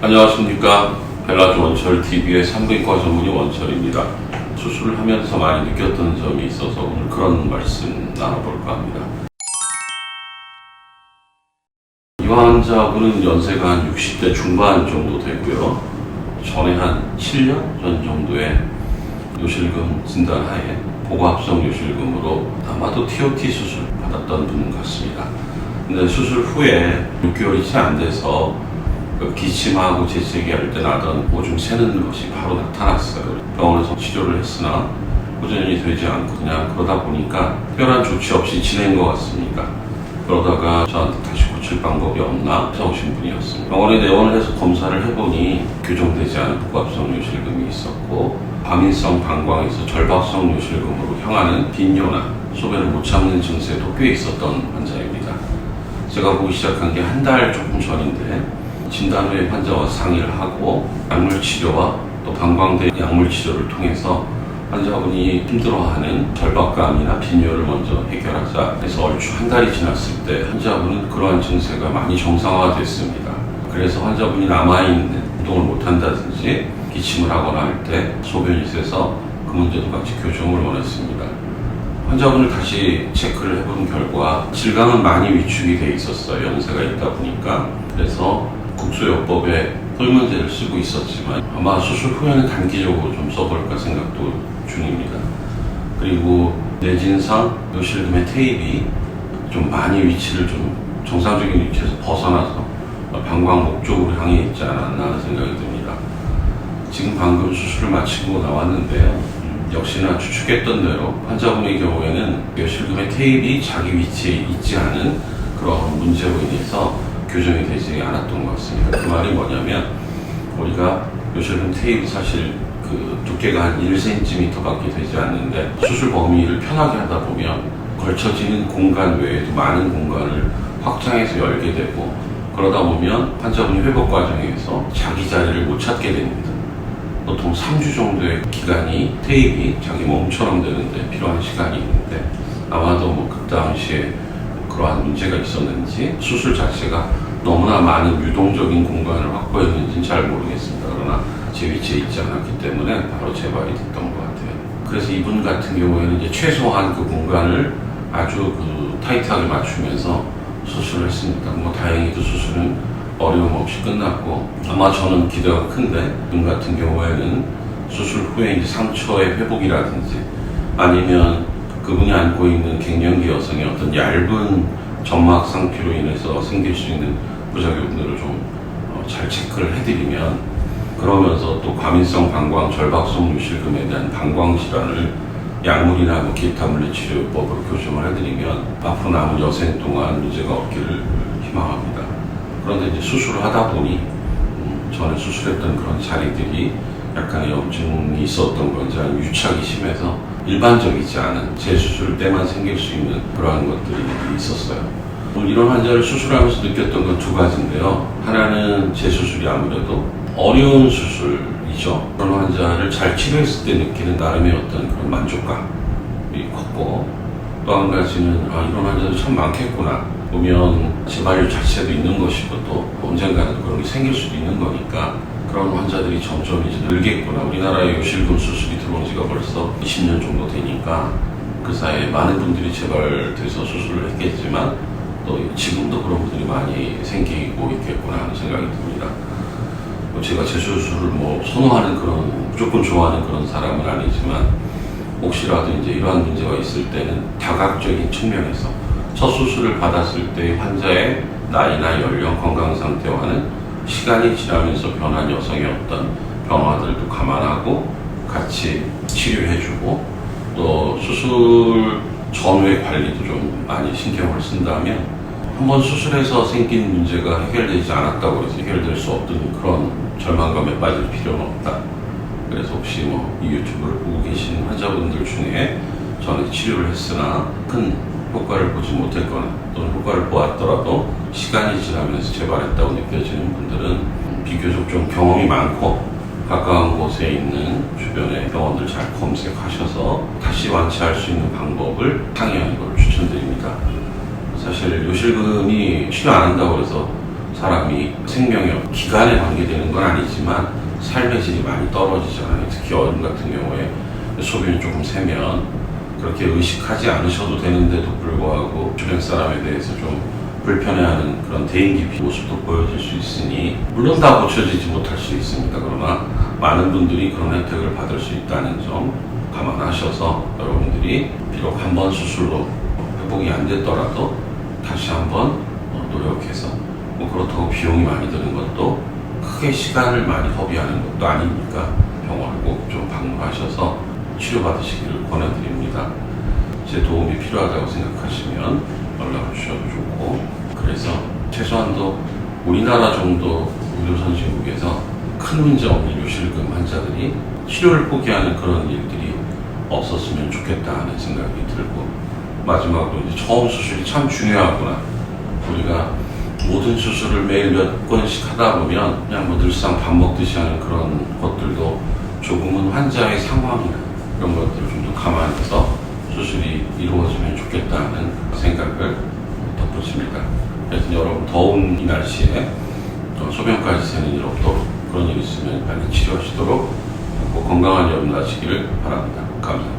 안녕하십니까. 벨라조 원철 TV의 산부인과 전문의 원철입니다. 수술을 하면서 많이 느꼈던 점이 있어서 오늘 그런 말씀 나눠볼까 합니다. 이 환자분은 연세가 한 60대 중반 정도 되고요. 전에 한 7년 전 정도에 요실금 진단 하에 보고합성 요실금으로 아마도 TOT 수술 받았던 분 같습니다. 근데 수술 후에 6개월이 채 안 돼서 그 기침하고 재채기 할 때 나던 오줌 새는 것이 바로 나타났어요. 병원에서 치료를 했으나 호전이 되지 않고 그냥 그러다 보니까 특별한 조치 없이 지낸 것 같습니다. 그러다가 저한테 다시 고칠 방법이 없나 찾아오신 분이었습니다. 병원에 내원을 해서 검사를 해보니 교정되지 않은 복합성 요실금이 있었고 과민성 방광에서 절박성 요실금으로 향하는 빈뇨나 소변을 못 참는 증세도 꽤 있었던 환자입니다. 제가 보기 시작한 게 한 달 조금 전인데 진단 후에 환자와 상의를 하고 약물 치료와 또 방광대 약물 치료를 통해서 환자분이 힘들어하는 절박감이나 빈뇨를 먼저 해결하자 해서 얼추 한 달이 지났을 때 환자분은 그러한 증세가 많이 정상화됐습니다. 그래서 환자분이 남아있는 운동을 못한다든지 기침을 하거나 할 때 소변이 새서 그 문제도 같이 교정을 원했습니다. 환자분을 다시 체크를 해본 결과 질감은 많이 위축이 돼 있었어요. 연세가 있다 보니까. 그래서 국소요법에 홀문제를 쓰고 있었지만 아마 수술 후에는 단기적으로 좀 써볼까 생각도 중입니다. 그리고 내진상 요실금의 테이프 좀 많이 위치를 좀 정상적인 위치에서 벗어나서 방광 목 쪽으로 향해 있지 않았나 하는 생각이 듭니다. 지금 방금 수술을 마치고 나왔는데요. 음, 역시나 추측했던 대로 환자분의 경우에는 요실금의 테이프 자기 위치에 있지 않은 그런 문제로 인해서 교정이 되지 않았던 것 같습니다. 그 말이 뭐냐면 우리가 요실금 테이프 사실 그 두께가 한 1cm밖에 되지 않는데 수술 범위를 편하게 하다 보면 걸쳐지는 공간 외에도 많은 공간을 확장해서 열게 되고 그러다 보면 환자분이 회복 과정에서 자기 자리를 못 찾게 됩니다. 보통 3주 정도의 기간이 테이프 자기 몸처럼 되는데 필요한 시간이 있는데 아마도 뭐 그 당시에 그러한 문제가 있었는지 수술 자체가 너무나 많은 유동적인 공간을 확보했는지는 잘 모르겠습니다. 그러나 제 위치에 있지 않았기 때문에 바로 재발이 됐던 것 같아요. 그래서 이분 같은 경우에는 이제 최소한 그 공간을 아주 그 타이트하게 맞추면서 수술을 했습니다. 뭐 다행히도 수술은 어려움 없이 끝났고 아마 저는 기대가 큰데 이분 같은 경우에는 수술 후에 이제 상처의 회복이라든지 아니면 그분이 안고 있는 갱년기 여성의 어떤 얇은 점막 상피로 인해서 생길 수 있는 부작용들을 좀잘 체크를 해드리면 그러면서 또 과민성 방광 절박성 요실금에 대한 방광 질환을 약물이나 뭐 기타 물리치료법으로 교정을 해드리면 앞으로 남은 여생 동안 문제가 없기를 희망합니다. 그런데 이제 수술을 하다 보니 음, 전에 수술했던 그런 자리들이 약간의 염증이 있었던 건지 유착이 심해서 일반적이지 않은 재수술 때만 생길 수 있는 그러한 것들이 있었어요. 오늘 이런 환자를 수술하면서 느꼈던 건 두 가지인데요. 하나는 재수술이 아무래도 어려운 수술이죠. 그런 환자를 잘 치료했을 때 느끼는 나름의 어떤 그런 만족감이 컸고 또 한 가지는 아, 이런 환자들 참 많겠구나. 보면 재발률 자체도 있는 것이고 또 언젠가는 그런 게 생길 수도 있는 거니까 그런 환자들이 점점 이제 늘겠구나. 우리나라에 요실금 수술이 들어온 지가 벌써 20년 정도 되니까 그 사이에 많은 분들이 재발돼서 수술을 했겠지만 또 지금도 그런 분들이 많이 생기고 있겠구나 하는 생각이 듭니다. 뭐 제가 재수술을 뭐 선호하는 그런 무조건 좋아하는 그런 사람은 아니지만 혹시라도 이제 이러한 문제가 있을 때는 다각적인 측면에서 첫 수술을 받았을 때 환자의 나이나 연령, 건강 상태와는 시간이 지나면서 변한 여성의 어떤 변화들도 감안하고 같이 치료해주고 또 수술 전후의 관리도 좀 많이 신경을 쓴다면 한번 수술해서 생긴 문제가 해결되지 않았다고 해서 해결될 수 없던 그런 절망감에 빠질 필요는 없다. 그래서 혹시 뭐 이 유튜브를 보고 계신 환자분들 중에 전에 치료를 했으나 큰 효과를 보지 못했거나 또는 효과를 보았더라도 시간이 지나면서 재발했다고 느껴지는 분 들은 비교적 좀 경험이 많고 가까운 곳에 있는 주변의 병원들 잘 검색하셔서 다시 완치할 수 있는 방법을 상의하는 걸 추천드립니다. 사실 요실금이 치료 안 한다고 해서 사람이 생명력, 기간에 관계되는 건 아니지만 삶의 질이 많이 떨어지잖아요. 특히 어른 같은 경우에 소변이 조금 세면 그렇게 의식하지 않으셔도 되는데도 불구하고 주변 사람에 대해서 좀 불편해하는 그런 대인기피 모습도 보여질 수 있으니 물론 다 고쳐지지 못할 수 있습니다. 그러나 많은 분들이 그런 혜택을 받을 수 있다는 점 감안하셔서 여러분들이 비록 한 번 수술로 회복이 안 됐더라도 다시 한번 어, 노력해서 뭐 그렇다고 비용이 많이 드는 것도 크게 시간을 많이 허비하는 것도 아니니까 병원을 꼭 좀 방문하셔서 치료받으시기를 권해드립니다. 제 도움이 필요하다고 생각하시면 연락을 주셔도 좋고 그래서 최소한도 우리나라 정도 의료 선진국에서 큰 문제 없는 요실금 환자들이 치료를 포기하는 그런 일들이 없었으면 좋겠다 하는 생각이 들고 마지막으로 이제 처음 수술이 참 중요하구나. 우리가 모든 수술을 매일 몇 건씩 하다 보면 그냥 뭐 늘상 밥 먹듯이 하는 그런 것들도 조금은 환자의 상황이나 이런 것들을 좀 더 감안해서 수술이 이루어지면 좋겠다는 생각을 덧붙입니다. 그래서 여러분 더운 이 날씨에 어, 소변까지 새는 일 없도록 그런 일 있으면 빨리 치료하시도록 꼭 건강한 여름 나시기를 바랍니다. 감사합니다.